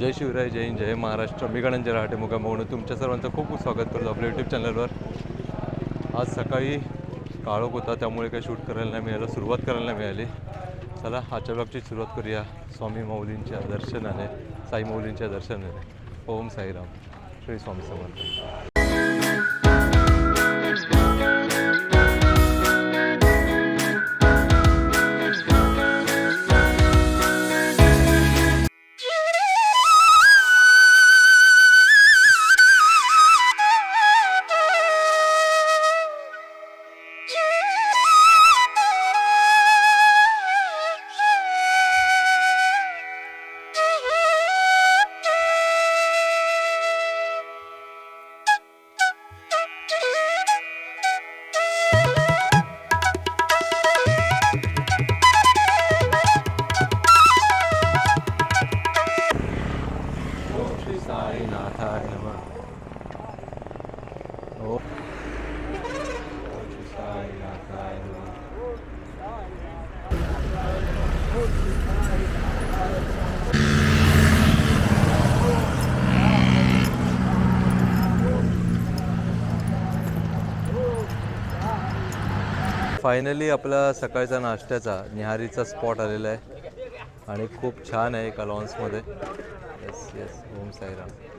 जय शिवराय जय हिंद जय महाराष्ट्र. मी गणंजय रहाटे मुकाम म्हणून तुमच्या सर्वांचं खूप खूप स्वागत करतो आपल्या यूट्यूब चॅनलवर आज सकाळी काळोख होता त्यामुळे काही शूट करायला नाही मिळालं सुरुवात करायला नाही मिळाली. चला आजच्या ब्लॉगची सुरुवात करूया. स्वामी माऊलींच्या दर्शनाने साई माऊलींच्या दर्शनाने. ओम साईराम. श्री स्वामी समर्थ. फायनली आपला सकाळचा नाश्त्याचा निहारीचा स्पॉट आलेला आहे. आणि खूप छान आहे एका लॉन्समध्ये. Yes yes Om Sairam.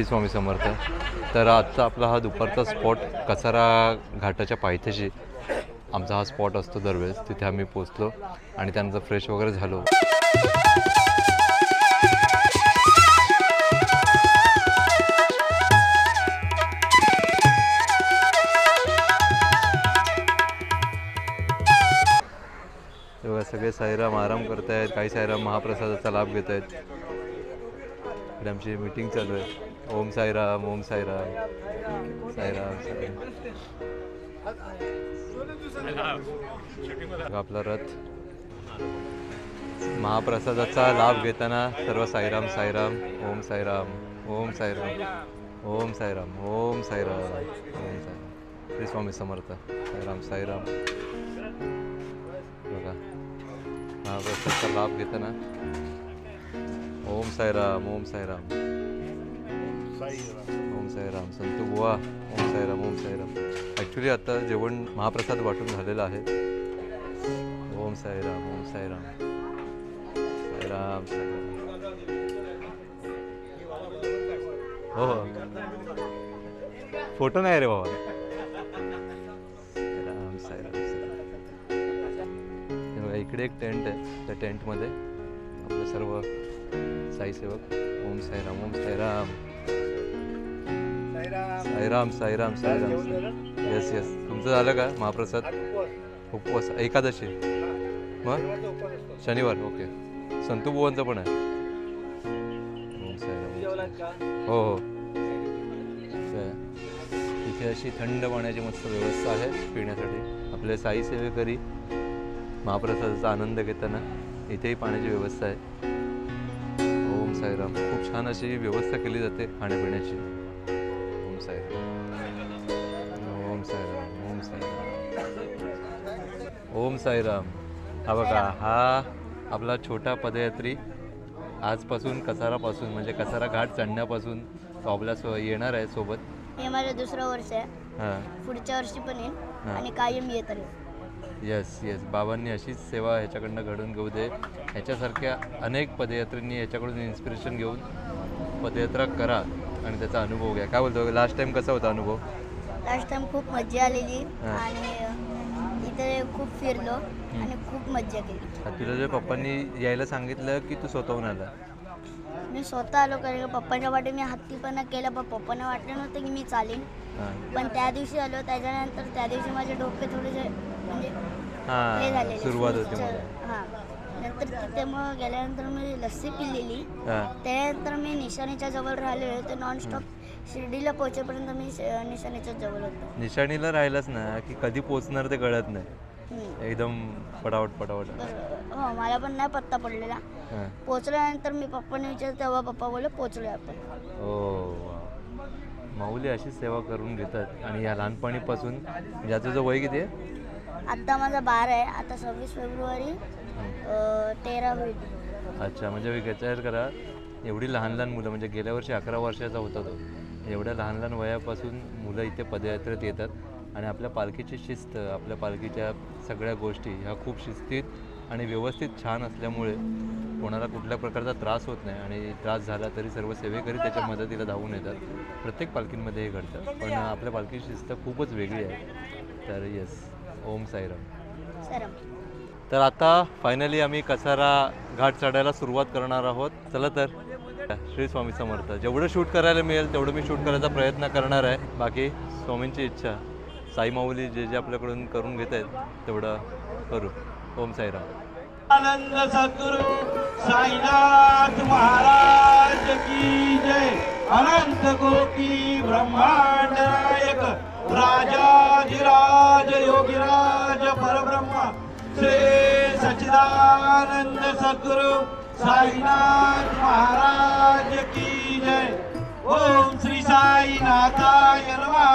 Shri Swami Samarth. तर आजचा आपला हा दुपारचा स्पॉट कसारा घाटाच्या पायथ्याशी. आमचा हा स्पॉट असतो दरवेळेस तिथे आम्ही पोचलो आणि त्यानंतर फ्रेश वगैरे झालो. तेव्हा सगळे साईराम आराम करत आहेत काही साईराम महाप्रसादाचा लाभ घेत आहेत आमची मीटिंग चालू आहे. ओम साईराम ओम साईराम. साईराम साईराम. आपला रथ. महाप्रसादाचा लाभ घेताना सर्व साईराम साईराम. ओम साईराम ओम साईराम. ओम साईराम ओम साईराम. ओम साईराम. श्री स्वामी समर्थ. साईराम साईराम. बघा. महाप्रसादाचा लाभ घेताना. ओम साईराम ओम साईराम. ओम साईराम. संत बुवा ओम साईराम ओम साईराम. ॲक्च्युली आता जेवण महाप्रसाद वाटून झालेलं आहे. ओम साईराम ओम साईराम. साईराम साईराम. हो हो. फोटो नाही रे बाबा. साईराम साईराम साईराम. इकडे एक टेंट आहे. त्या टेंटमध्ये आपले सर्व साईसेवक. ओम साईराम ओम साईराम. साईराम साईराम साईराम. येस येस तुमचं झालं का महाप्रसाद? उपवास. एकादशी. मग? शनिवार ओके संतू भुवनचं पण आहे. ओम हो हो. इथे अशी थंड पाण्याची मस्त व्यवस्था आहे पिण्यासाठी. आपले साई सेवेकरी महाप्रसादाचा आनंद घेताना इथेही पाण्याची व्यवस्था आहे. ओम साईराम. खूप छान अशी व्यवस्था केली जाते खाण्यापिण्याची. साईराम ओम साईराम ओम साईराम. ओम साईराम. हा बघा हा आपला छोटा पदयात्री आजपासून कसारापासून म्हणजे कसारा घाट चढण्यापासून तो आपल्या सो येणार आहे सोबत. हे माझं दुसरं वर्ष आहे. हां. पुढच्या वर्षी पण येईल. आणि कायम येत राहील. येस येस बाबांनी अशीच सेवा ह्याच्याकडनं घडून घेऊ दे. ह्याच्यासारख्या अनेक पदयात्रींनी ह्याच्याकडून इन्स्पिरेशन घेऊन पदयात्रा करा. आणि त्याचा अनुभव घ्या. काय बोलतो? लास्ट टाइम कसा होता अनुभव? लास्ट टाइम खूप मज्जा आलेली हा. आणि इथे खूप फिरलो आणि खूप मज्जा केली. तुझ्या जे पप्पांनी यायला सांगितलं की तू स्वतःहून आला? मी स्वतः आलो कारण का पप्पांच्या वाटे मी हत्तीपणा केला पण पप्पांना वाटलं नव्हतं की मी चालेन. हां. पण त्या दिवशी आलो त्याच्यानंतर त्या दिवशी माझे डोके थोडेसे म्हणजे हे हां झालेले. सुरुवात होती मला हां. नंतर तिथे मग गेल्यानंतर मी लस्सी पिलेली. हां. त्यानंतर मी निशाणीच्या जवळ राहिलेलो ते नॉनस्टॉप शिर्डीला पोहोचेपर्यंत मी श- निशाणीच्या जवळ होतो. निशाणीला राहिलाच ना की कधी पोचणार ते कळत नाही. हम्म. एकदम पटावट पटावट बरोबर. हो मला पण नाही पत्ता पडलेला. हां. पोचल्यानंतर मी पप्पाने विचारलं तेव्हा पप्पा बोलले पोचलो आपण. ओ वा. माऊली अशी सेवा करून घेतात. आणि या लहानपणीपासून ज्याचं जो वय किती आहे? आत्ता माझा बारा आहे. आता सव्वीस फेब्रुवारी तेरा होईल अच्छा म्हणजे विचार करा. एवढी लहान लहान मुलं म्हणजे गेल्या वर्षी अकरा वर्षाचा होता तो. एवढ्या लहान लहान वयापासून मुलं इथे पदयात्रेत येतात आणि आपल्या पालखीची शिस्त आपल्या पालखीच्या सगळ्या गोष्टी ह्या खूप शिस्तीत आणि व्यवस्थित छान असल्यामुळे कोणाला कुठल्या प्रकारचा त्रास होत नाही आणि त्रास झाला तरी सर्व सेवेकरी त्याच्या मदतीला धावून येतात. प्रत्येक पालखींमध्ये हे घडतं. पण आपल्या पालखीची शिस्त खूपच वेगळी आहे. तर येस ओम साईराम. सरम तर आता फायनली आम्ही कसारा घाट चढायला सुरुवात करणार आहोत. चला तर. श्री स्वामी समर्थ. जेवढं शूट करायला मिळेल तेवढं मी शूट करायचा प्रयत्न करणार आहे. बाकी स्वामींची इच्छा. साई माऊली जे जे आपल्याकडून करून घेत आहेत तेवढं करू. ओम साईराम. आनंद सद्गुरु साईनाथ महाराज की जय. अनंत कोटी ब्रह्मांड नायक राजाधिराज योगीराज परब्रह्मा. श्री सच्चिदानंद सद्गुरु साईनाथ महाराज की जय। ओम श्री साईनाथाय नमः।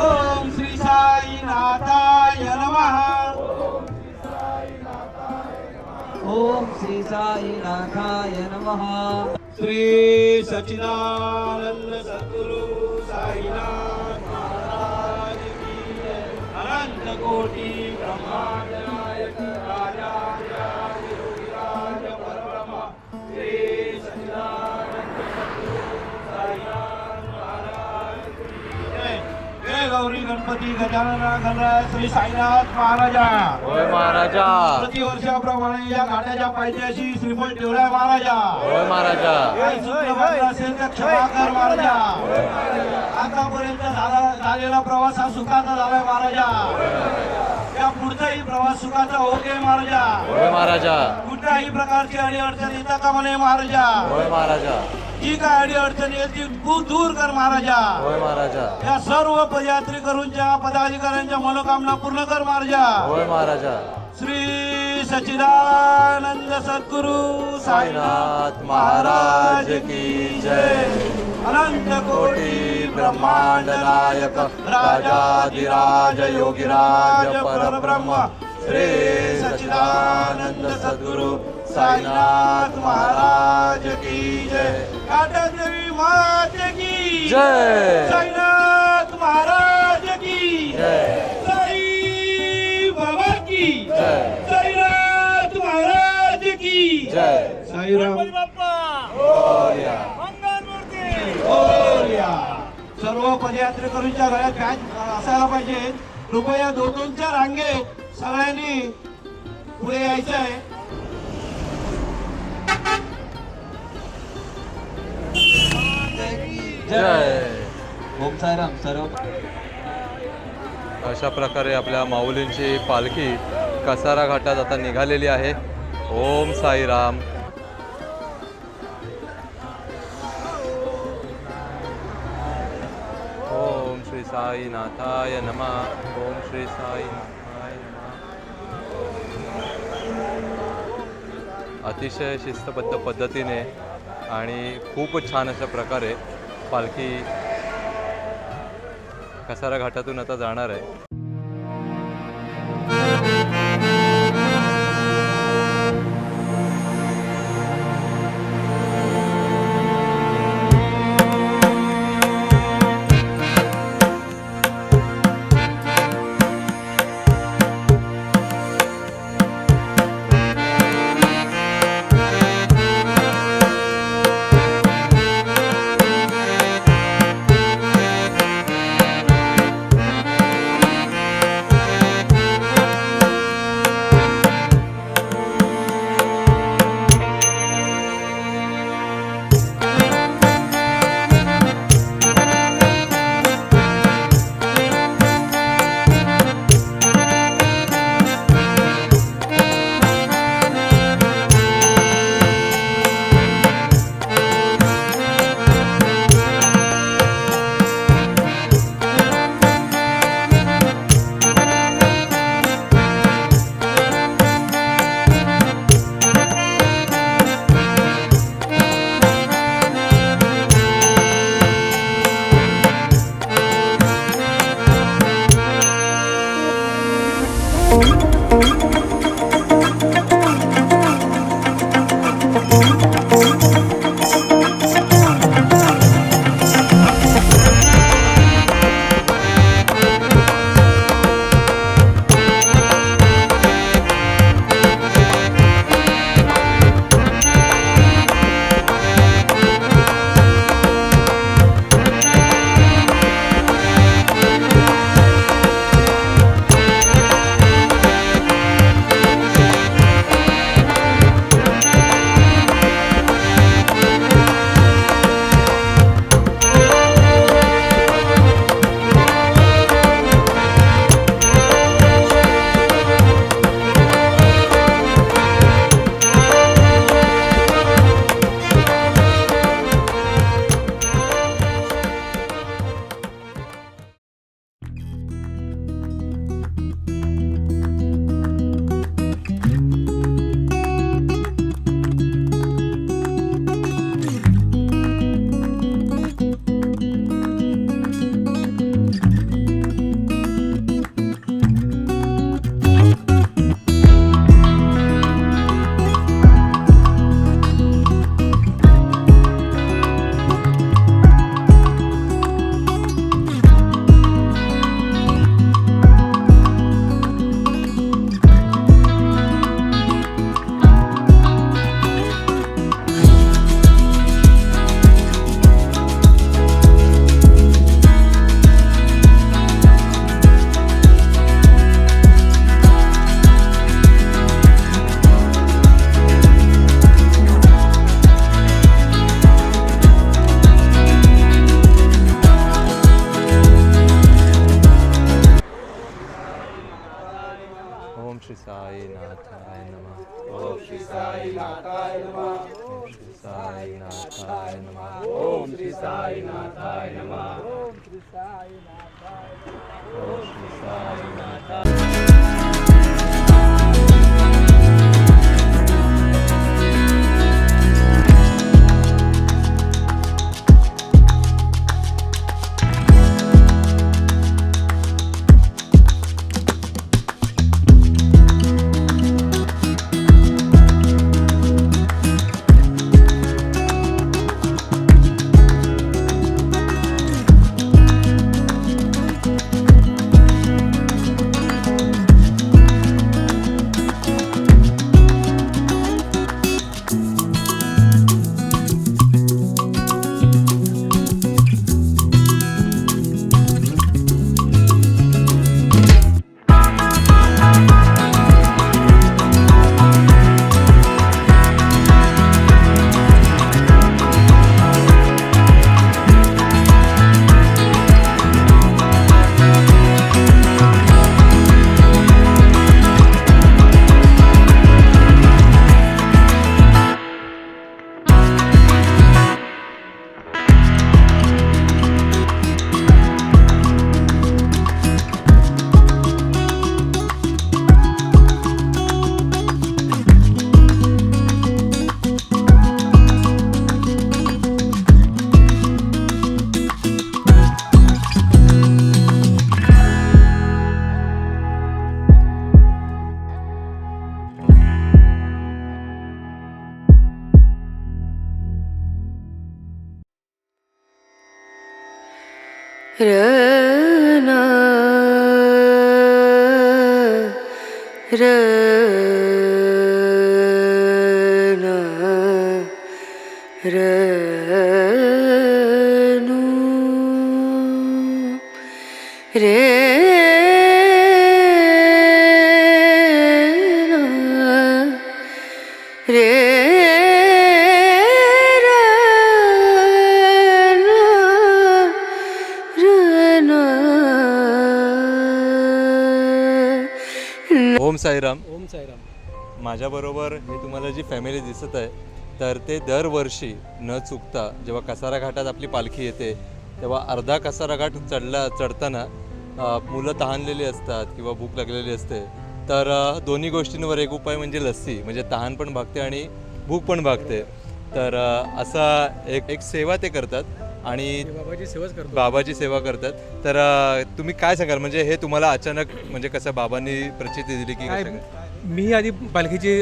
ओम श्री साईनाथाय नमः। ओम श्री साईनाथाय नमः। श्री सच्चिदानंद सद्गुरु साईनाथ। कोटी ब्रह्मांड गणपती गजानन श्री साईनाथ महाराजा. होय महाराजा. प्रतिवर्षाप्रमाणे या घाटाच्या पायथ्याशी श्रीफळ ठेवलाय महाराजा. होय महाराजा. काही असेल तर क्षमा कर महाराजा. आतापर्यंत झाला झालेला प्रवास हा सुखाचा झालाय महाराजा. पुढचाही प्रवास सुखाचा होते महाराजा. होय महाराजा. कुठल्याही प्रकारची अडी अडचण येता कामा नये महाराजा. होय महाराजा. जी काय अडी अडचण येईल ती तू दूर कर महाराजा. होय महाराजा. या सर्व पदयात्री करूनच्या पदाधिकाऱ्यांच्या मनोकामना पूर्ण कर महाराजा. होय महाराजा. श्री सच्चिदानंद सद्गुरु साईनाथ महाराज की जय। अनंत कोटी ब्रह्मांड नायक राजाधिराज योगीराज परब्रह्म श्री सच्चिदानंद सद्गुरु साईनाथ महाराज की जय। काटदेवी मात की जय। साईनाथ महाराज की जय। साई बाबा की जय। की जय। साईराम. सर्व पदयात्रेकरूंच्या गळ्यात बॅग असायला पाहिजे. कृपया दोन दोनच्या रांगेत सगळ्यांनी पुढे यायचं आहे ओम सर्व अशा प्रकारे आपल्या माऊलींची पालखी कसारा घाटात आता निघालेली आहे. ओम साईराम. ओम श्री साईनाथाय नमः. ओम श्री साईनाथाय नमः. अतिशय शिस्तबद्ध पद्धतीने आणि खूप छान अशा प्रकारे पालखी कसारा घाटातून आता जाणार आहे. ರ माझ्याबरोबर हे तुम्हाला जी फॅमिली दिसत आहे तर ते दरवर्षी न चुकता जेव्हा कसारा घाटात आपली पालखी येते तेव्हा अर्धा कसारा घाट चढला चढताना मुलं तहानलेली असतात किंवा भूक लागलेली असते. तर दोन्ही गोष्टींवर एक उपाय म्हणजे लस्सी म्हणजे तहान पण भागते आणि भूक पण भागते. तर असा एक एक सेवा ते करतात आणि बाबाची सेवाच करतो बाबाची सेवा करतात. तर तुम्ही काय सांगाल? म्हणजे हे तुम्हाला अचानक म्हणजे कसं बाबांनी प्रचिती दिली की काय? मी आधी पालखीची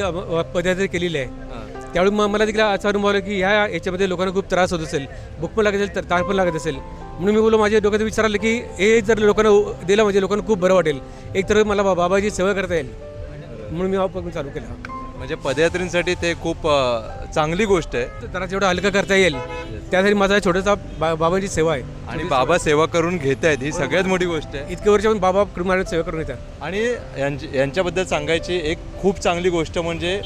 पदयात्रा केलेली आहे. त्यावेळी मग मला देखील असा अनुभव आला की ह्या याच्यामध्ये लोकांना खूप त्रास होत असेल भूक पण लागत असेल तर ताण पण लागत असेल. म्हणून मी बोललो माझ्या डोक्यात विचार आलं की हे जर लोकांना दिलं म्हणजे लोकांना खूप बरं वाटेल. एक तर मला बाबाची सेवा करता येईल. म्हणून मी हा चालू केला. म्हणजे पदयात्रींसाठी ते खूप अ, चांगली गोष्ट आहे. तर जरा जेवढं हलकं करता येईल त्यासाठी माझा छोटासा बा बाबांची सेवा आहे. आणि बाबा सेवा करून घेत आहेत ही सगळ्यात मोठी गोष्ट आहे. इतके वर्ष पण बाबा कृमाने सेवा करून येतात आणि यांची यांच्याबद्दल सांगायची एक खूप चांगली गोष्ट म्हणजे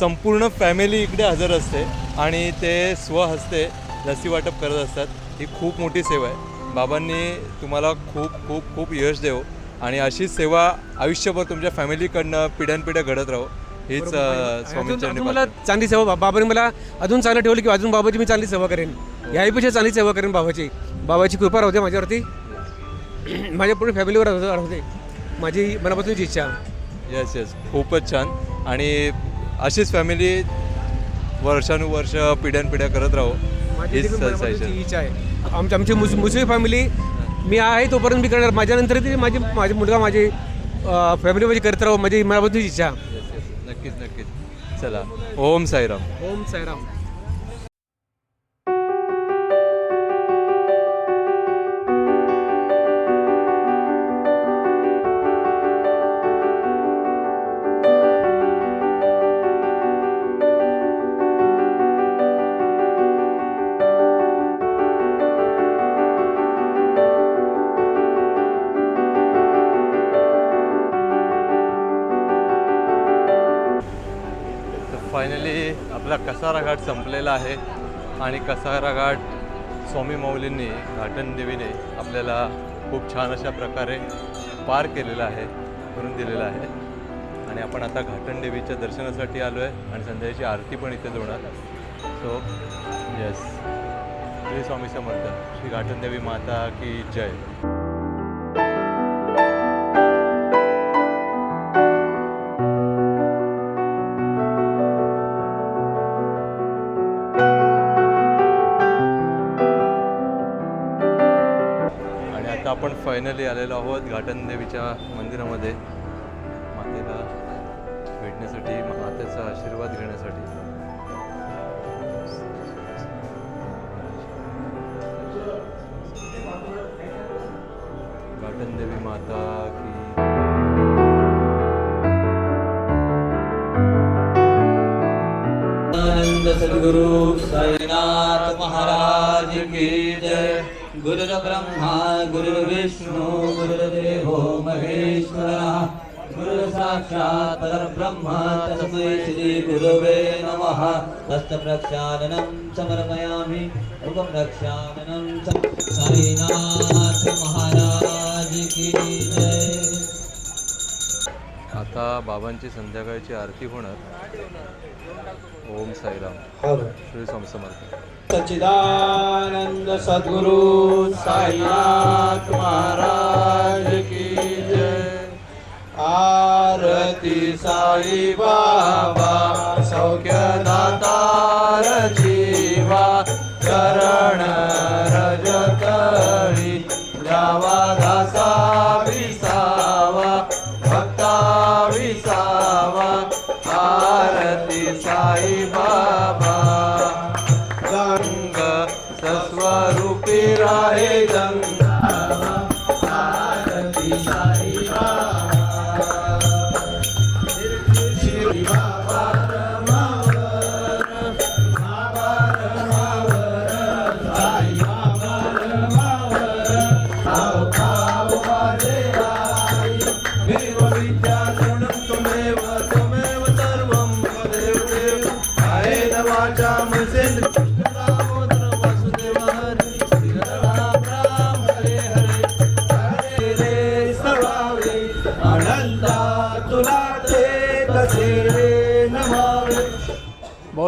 संपूर्ण फॅमिली इकडे हजर असते आणि ते स्वहस्ते लसी वाटप करत असतात. ही खूप मोठी सेवा आहे. बाबांनी तुम्हाला खूप खूप खूप यश देव. आणि अशीच सेवा आयुष्यभर तुमच्या फॅमिलीकडनं पिढ्यानपिढ्या घडत राहो. हीच अजून मला. चांगली सेवा बाबाने मला अजून चांगलं ठेवलं की अजून बाबाची मी चांगली सेवा करेन. याहीपेक्षा चांगली सेवा करेन बाबाची. बाबाची कृपा राहते माझ्यावरती. माझ्या पूर्ण फॅमिलीवर राहते. माझी मनापासूनची इच्छा. येस येस खूपच छान. आणि अशीच फॅमिली वर्षानुवर्ष पिढ्यानपिढ्या करत राहो. इच्छा आहे. आमची आमची मुस मुस्लिम फॅमिली मी आहे तोपर्यंत मी करणार. माझ्यानंतर ती माझी माझी मुलगा माझी फॅमिली माझी करत राहू. माझी मनापासूनची इच्छा. चला. ओम साईराम. ओम साईराम. कसारा घाट संपलेला आहे आणि कसारा घाट स्वामी माऊलींनी घाटन देवीने आपल्याला खूप छान अशा प्रकारे पार केलेला आहे करून दिलेला आहे. आणि आपण आता घाटनदेवीच्या दर्शनासाठी आलो आहे आणि संध्याची आरती पण इथेच होणार सो येस श्री स्वामी समर्थ श्री घाटनदेवी माता की जय. फायनली आलेलो आहोत घाटन देवीच्या मंदिरामध्ये. मातेला भेटण्यासाठी मातेचा आशीर्वाद घेण्यासाठी. घाटन देवी माता की आनंद सद्गुरु साईनाथ महाराज की जय. गुरुर्ब्रह्मा गुरुर्विष्णु गुरुर्देवो महेश्वरा। गुरुसाक्षात् परब्रह्म तस्मै श्रीगुरुवे नमः। हस्तप्रक्षालनं समर्पयामि उपप्रक्षालनं च। सम- महाराज की जय। आता बाबांची संध्याकाळची आरती होणार. ओम साईराम. श्री स्वामी समर्थ. सच्चिदानंद सद्गुरु साईनाथ महाराज की जय. आरती साई बाबा सौख्य दातार जीवा चरण रजतळी द्यावा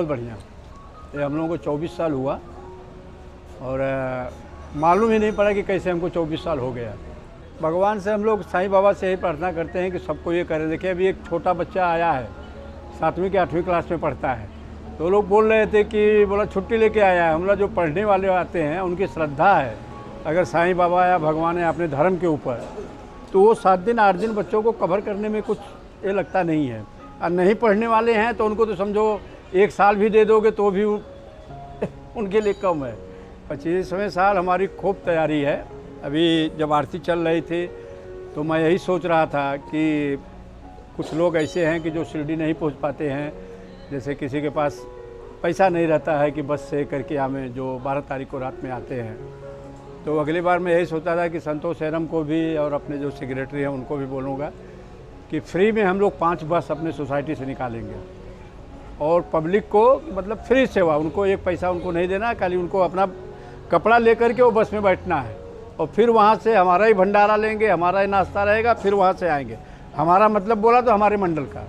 बढ़िया। ये हम लोगों को 24 साल हुआ और मालूम ही नहीं पड़ा कि कैसे हमको 24 साल हो गया। भगवान से हम लोग साईं बाबा से यही प्रार्थना करते हैं कि सबको ये करें। देखिए, अभी एक छोटा बच्चा आया है, सातवीं के आठवीं क्लास में पढ़ता है। तो लोग बोल रहे थे कि बोला, छुट्टी लेके आया है। हम लोग जो पढ़ने वाले आते हैं, उनकी श्रद्धा है, अगर साईं बाबा या भगवान है अपने धर्म के ऊपर तो वो सात दिन, आठ दिन बच्चों को कवर करने में कुछ ये लगता नहीं है। और नहीं पढ़ने वाले हैं तो उनको तो समझो एक साल भी दे दोगे तो भी उनके लिए कम है। पच्चीसवें साल हमारी खूब तैयारी है। अभी जब आरती चल रही थी तो मैं यही सोच रहा था कि कुछ लोग ऐसे हैं कि जो शिरडी नहीं पहुँच पाते हैं। जैसे किसी के पास पैसा नहीं रहता है कि बस से करके हमें जो बारह तारीख को रात में आते हैं। तो अगली बार मैं यही सोचा था कि संतोष सैरम को भी और अपने जो सेक्रेटरी हैं, उनको भी बोलूँगा कि फ्री में हम लोग पाँच बस अपने सोसाइटी से निकालेंगे। और पब्लिक को मतलब फ्री सेवा, उनको एक पैसा उनको नहीं देना है खाली उनको अपना कपड़ा लेकर के वो बस में बैठना है। और फिर वहाँ से हमारा ही भंडारा लेंगे, हमारा ही नाश्ता रहेगा, फिर वहाँ से आएँगे। हमारा मतलब बोला तो हमारे मंडल का।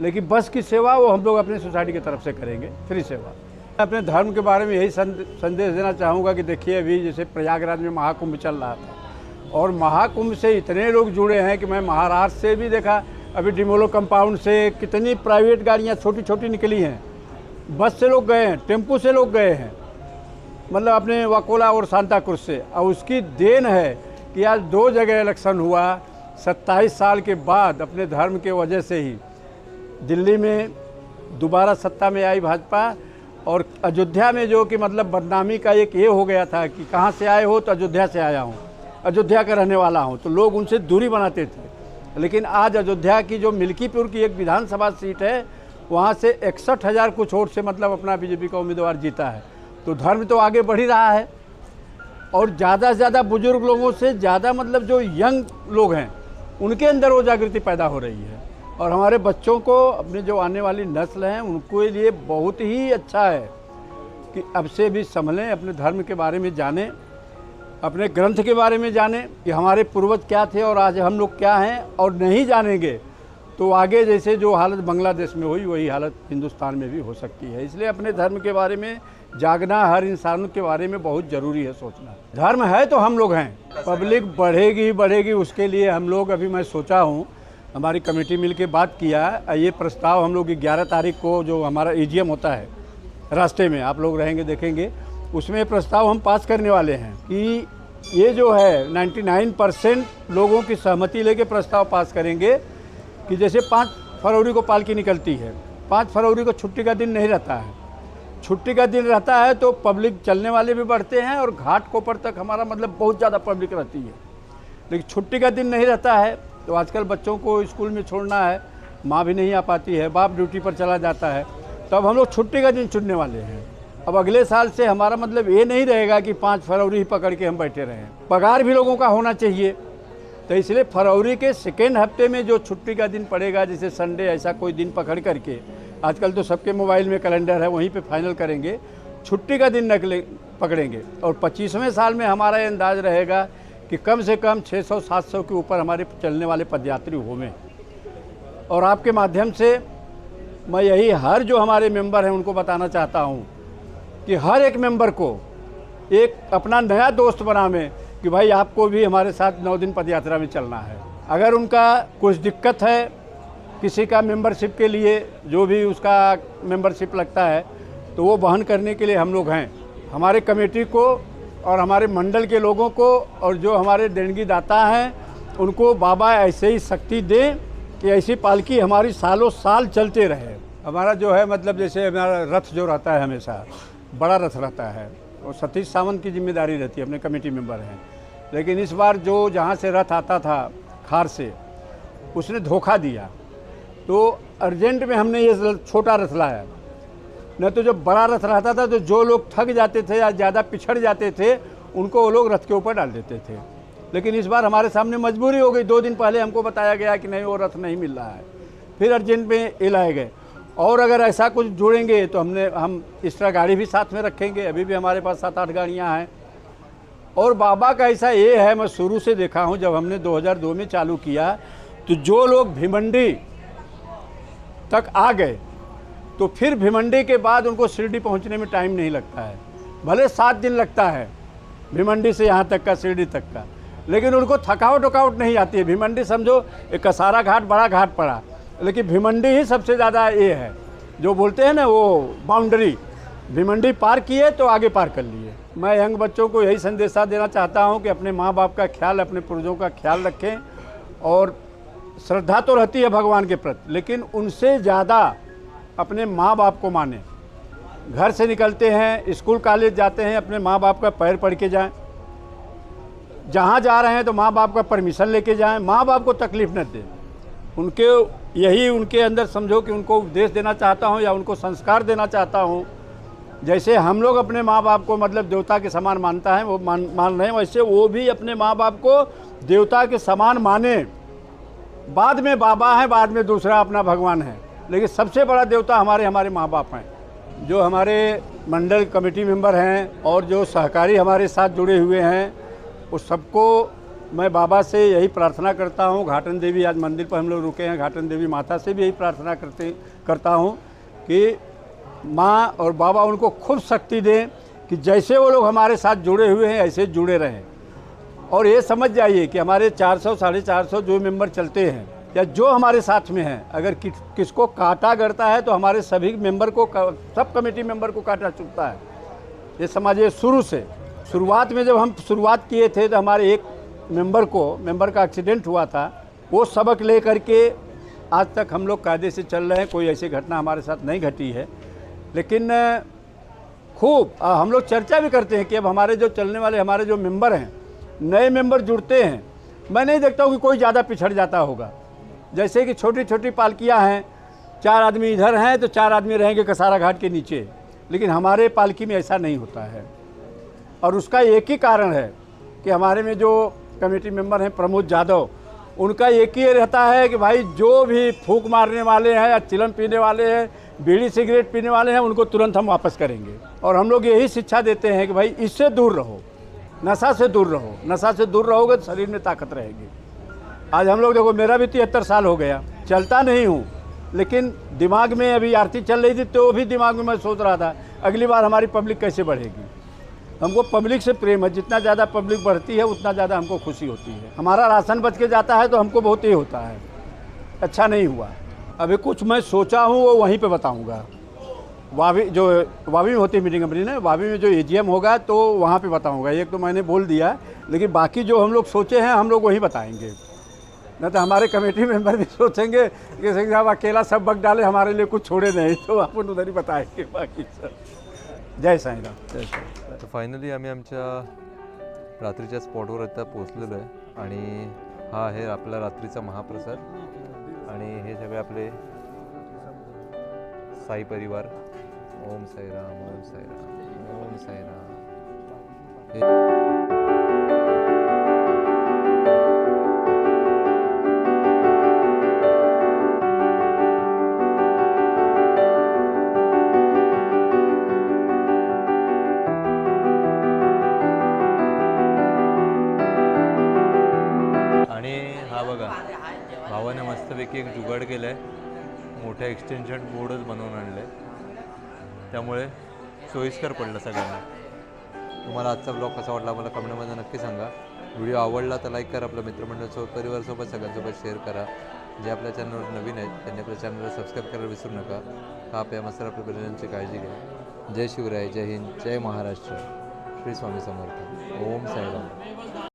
लेकिन बस की सेवा वो हम लोग अपनी सोसाइटी की तरफ़ से करेंगे फ्री सेवा। मैं अपने धर्म के बारे में यही संदेश देना चाहूँगा कि देखिए अभी जैसे प्रयागराज में महाकुंभ चल रहा था, और महाकुंभ से इतने लोग जुड़े हैं कि मैं महाराष्ट्र से भी देखा अभी डिमोलो कंपाउंड से कितनी प्राइवेट गाड़ियाँ छोटी छोटी निकली हैं? बस से लोग गए हैं, टेंपो से लोग गए हैं। मतलब अपने वाकोला और सांताक्रुज से। और उसकी देन है कि आज दो जगह इलेक्शन हुआ, सत्ताईस साल के बाद अपने धर्म के वजह से ही। दिल्ली में दोबारा सत्ता में आई भाजपा और अयोध्या में जो कि मतलब बदनामी का एक ये हो गया था कि कहाँ से आए हो तो अयोध्या से आया हूँ। अयोध्या का रहने वाला हूँ तो लोग उनसे दूरी बनाते थे। लेकिन आज अयोध्या की जो मिल्कीपुर की एक विधानसभा सीट है, वहाँ से इकसठ हज़ार कुछ वोट से मतलब अपना बीजेपी का उम्मीदवार जीता है। तो धर्म तो आगे बढ़ ही रहा है और ज़्यादा से ज़्यादा बुज़ुर्ग लोगों से ज़्यादा मतलब जो यंग लोग हैं, उनके अंदर वो जागृति पैदा हो रही है। और हमारे बच्चों को अपने जो आने वाली नस्ल हैं, उनके लिए बहुत ही अच्छा है कि अब से भी संभलें, अपने धर्म के बारे में जानें। अपने ग्रंथ के बारे में जानें कि हमारे पूर्वज क्या थे और आज हम लोग क्या हैं और नहीं जानेंगे तो आगे जैसे जो हालत बांग्लादेश में हुई, वही हालत हिंदुस्तान में भी हो सकती है। इसलिए अपने धर्म के बारे में जागना हर इंसान के बारे में बहुत ज़रूरी है सोचना। धर्म है तो हम लोग हैं। पब्लिक बढ़ेगी बढ़ेगी, उसके लिए हम लोग, अभी मैं सोचा हूँ, हमारी कमेटी मिल के बात किया। ये प्रस्ताव हम लोग ग्यारह तारीख को जो हमारा एजीएम होता है, रास्ते में, आप लोग रहेंगे, देखेंगे। उसमें प्रस्ताव हम पास करने वाले हैं कि ये जो है 99 परसेंट लोगों की सहमति लेके प्रस्ताव पास करेंगे कि जैसे पाँच फरवरी को पालकी निकलती है, पाँच फरवरी को छुट्टी का दिन नहीं रहता है। छुट्टी का दिन रहता है तो पब्लिक चलने वाले भी बढ़ते हैं और घाट कोपर तक हमारा मतलब बहुत ज़्यादा पब्लिक रहती है। लेकिन छुट्टी का दिन नहीं रहता है तो आजकल बच्चों को स्कूल में छोड़ना है, माँ भी नहीं आ पाती है, बाप ड्यूटी पर चला जाता है, तब हम लोग छुट्टी का दिन चुनने वाले हैं। अब अगले साल से हमारा मतलब ये नहीं रहेगा कि पाँच फरवरी ही पकड़ के हम बैठे रहें पगार भी लोगों का होना चाहिए। तो इसलिए फरवरी के सेकेंड हफ़्ते में जो छुट्टी का दिन पड़ेगा, जैसे संडे ऐसा कोई दिन पकड़ करके, आजकल तो सबके मोबाइल में कैलेंडर है, वहीं पे फाइनल करेंगे। छुट्टी का दिन निकले, पकड़ेंगे। और पच्चीसवें साल में हमारा ये अंदाज रहेगा कि कम से कम 600-700 के ऊपर हमारे चलने वाले पदयात्री होंगे। और आपके माध्यम से मैं यही हर जो हमारे मेंबर हैं, उनको बताना चाहता हूँ कि हर एक मेंबर को एक अपना नया दोस्त बनावे कि भाई आपको भी हमारे साथ नौ दिन पदयात्रा में चलना है। अगर उनका कुछ दिक्कत है किसी का मेंबरशिप के लिए, जो भी उसका मेंबरशिप लगता है तो वो वहन करने के लिए हम लोग हैं। हमारे कमेटी को और हमारे मंडल के लोगों को और जो हमारे देणगी दाता हैं, उनको बाबा ऐसे ही शक्ति दें कि ऐसी पालकी हमारी सालों साल चलते रहे। हमारा जो है मतलब जैसे हमारा रथ जो रहता है हमेशा बड़ा रथ रहता है और सतीश सावंत की ज़िम्मेदारी रहती है, अपने कमेटी मेंबर हैं। लेकिन इस बार जो जहाँ से रथ आता था खार से, उसने धोखा दिया। तो अर्जेंट में हमने ये छोटा रथ लाया। न तो जब बड़ा रथ रहता था तो जो लोग थक जाते थे या ज़्यादा पिछड़ जाते थे, उनको वो लोग रथ के ऊपर डाल देते थे। लेकिन इस बार हमारे सामने मजबूरी हो गई। दो दिन पहले हमको बताया गया कि नहीं, वो रथ नहीं मिल रहा है। फिर अर्जेंट में ये लाए गए। और अगर ऐसा कुछ जोड़ेंगे तो हमने, हम एक्स्ट्रा गाड़ी भी साथ में रखेंगे। अभी भी हमारे पास सात आठ गाड़ियाँ हैं। और बाबा का ऐसा ये है, मैं शुरू से देखा हूँ, जब हमने 2002 में चालू किया तो जो लोग भिमंडी तक आ गए तो फिर भिमंडी के बाद उनको शिरडी पहुँचने में टाइम नहीं लगता है। भले सात दिन लगता है, भिमंडी से यहाँ तक का, शिरडी तक का, लेकिन उनको थकावट वकावट नहीं आती है। भिमंडी समझो, एक कसारा घाट, बड़ा घाट पड़ा। लेकिन भिमंडी ही सबसे ज़्यादा ये है। जो बोलते हैं ना, वो बाउंड्री भिमंडी पार किए तो आगे पार कर लिए मैं यंग बच्चों को यही संदेशा देना चाहता हूँ कि अपने माँ बाप का ख्याल, अपने पूर्वजों का ख्याल रखें और श्रद्धा तो रहती है भगवान के प्रति, लेकिन उनसे ज़्यादा अपने माँ बाप को माने। घर से निकलते हैं, स्कूल, कॉलेज जाते हैं, अपने माँ बाप का पैर पढ़ के जाएँ। जहाँ जा रहे हैं तो माँ बाप का परमिशन लेके जाएँ। माँ बाप को तकलीफ़ न दें। उनके, यही उनके अंदर समझो कि उनको उपदेश देना चाहता हूँ या उनको संस्कार देना चाहता हूँ। जैसे हम लोग अपने माँ बाप को मतलब देवता के समान मानता है, वो मान मान रहे हैं, वैसे वो भी अपने माँ बाप को देवता के समान माने। बाद में बाबा है, बाद में दूसरा अपना भगवान है। लेकिन सबसे बड़ा देवता हमारे हमारे माँ बाप हैं। जो हमारे मंडल कमेटी मेंबर हैं और जो सहकारी हमारे साथ जुड़े हुए हैं उस सबको मैं बाबा से यही प्रार्थना करता हूँ। घाटन देवी आज मंदिर पर हम लोग रुके हैं। घाटन देवी माता से भी यही प्रार्थना करते करता हूँ कि माँ और बाबा उनको खूब शक्ति दें कि जैसे वो लोग हमारे साथ जुड़े हुए हैं ऐसे जुड़े रहें। और ये समझ जाइए कि हमारे 400 सौ साढ़े चार सौ जो मेंबर चलते हैं या जो हमारे साथ में हैं अगर कि, किसको काटा गड़ता है तो हमारे सभी मेंबर को सब कमेटी मेंबर को काटा चुकता है। ये समझिए शुरू से। शुरुआत में जब हम शुरुआत किए थे तो हमारे एक मेंबर को, मेंबर का एक्सीडेंट हुआ था, वो सबक ले करके आज तक हम लोग कायदे से चल रहे हैं, कोई ऐसी घटना हमारे साथ नहीं घटी है। लेकिन, खूब हम लोग चर्चा भी करते हैं कि अब हमारे जो चलने वाले, हमारे जो मेंबर हैं, नए मेंबर जुड़ते हैं, मैं नहीं देखता हूँ कि कोई ज़्यादा पिछड़ जाता होगा। जैसे कि छोटी छोटी पालकियाँ हैं, चार आदमी इधर हैं तो चार आदमी रहेंगे कसारा घाट के नीचे, लेकिन हमारे पालकी में ऐसा नहीं होता है। और उसका एक ही कारण है कि हमारे में जो कमेटी मेंबर हैं प्रमोद यादव उनका एक ही रहता है कि भाई, जो भी फूक मारने वाले हैं या चिलम पीने वाले हैं, बीड़ी सिगरेट पीने वाले हैं, उनको तुरंत हम वापस करेंगे। और हम लोग यही शिक्षा देते हैं कि भाई, इससे दूर रहो। नशा से दूर रहो। नशा से दूर रहोगे तो शरीर में ताकत रहेगी। आज हम लोग देखो, मेरा भी तिहत्तर साल हो गया। चलता नहीं हूँ, लेकिन दिमाग में अभी आरती चल रही थी तो भी दिमाग में मैं सोच रहा था, अगली बार हमारी पब्लिक कैसे बढ़ेगी? हमको पब्लिक से प्रेम है। जितना ज़्यादा पब्लिक बढ़ती है, उतना ज़्यादा हमको खुशी होती है। हमारा राशन बच के जाता है तो हमको बहुत ही होता है। अच्छा नहीं हुआ। अभी कुछ मैं सोचा हूँ, वो वहीं पे बताऊँगा। वावी, जो वावी में होती है मीटिंग कंपनी ने, वावी में जो एजीएम होगा तो वहाँ पे बताऊँगा। एक तो मैंने बोल दिया, लेकिन बाकी जो हम लोग सोचे हैं, हम लोग वही बताएँगे। न तो हमारे कमेटी मेंबर भी सोचेंगे कि सिंह साहब अकेला सब बग डाले, हमारे लिए कुछ छोड़े नहीं तो अपन उधर ही बताएँगे बाकी सब। जय साईराम. जय साईराम तर फायनली आम्ही आमच्या रात्रीच्या स्पॉटवर आता पोचलेलो आहे. आणि हा आहे आपला रात्रीचा महाप्रसाद. आणि हे सगळे आपले साई परिवार. ओम साईराम ओम साईराम ओम साईराम. हे मोठ्या एक्सटेन्शन बोर्डच बनवून आणले. त्यामुळे सोयीस्कर पडलं सगळ्यांना. तुम्हाला आजचा ब्लॉग कसा वाटला मला कमेंटमध्ये नक्की सांगा. व्हिडिओ आवडला तर लाईक करा आपल्या मित्रमंडळासोबत परिवारासोबत सगळ्यांसोबत शेअर करा. जे आपल्या चॅनलवर नवीन आहेत त्यांनी आपल्या चॅनलला सबस्क्राईब करायला विसरू नका. हा आपल्या मस्त आपल्या परिवारांची काळजी घ्या. जय शिवराय जय हिंद जय महाराष्ट्र. श्री स्वामी समर्थ. ओम साईराम.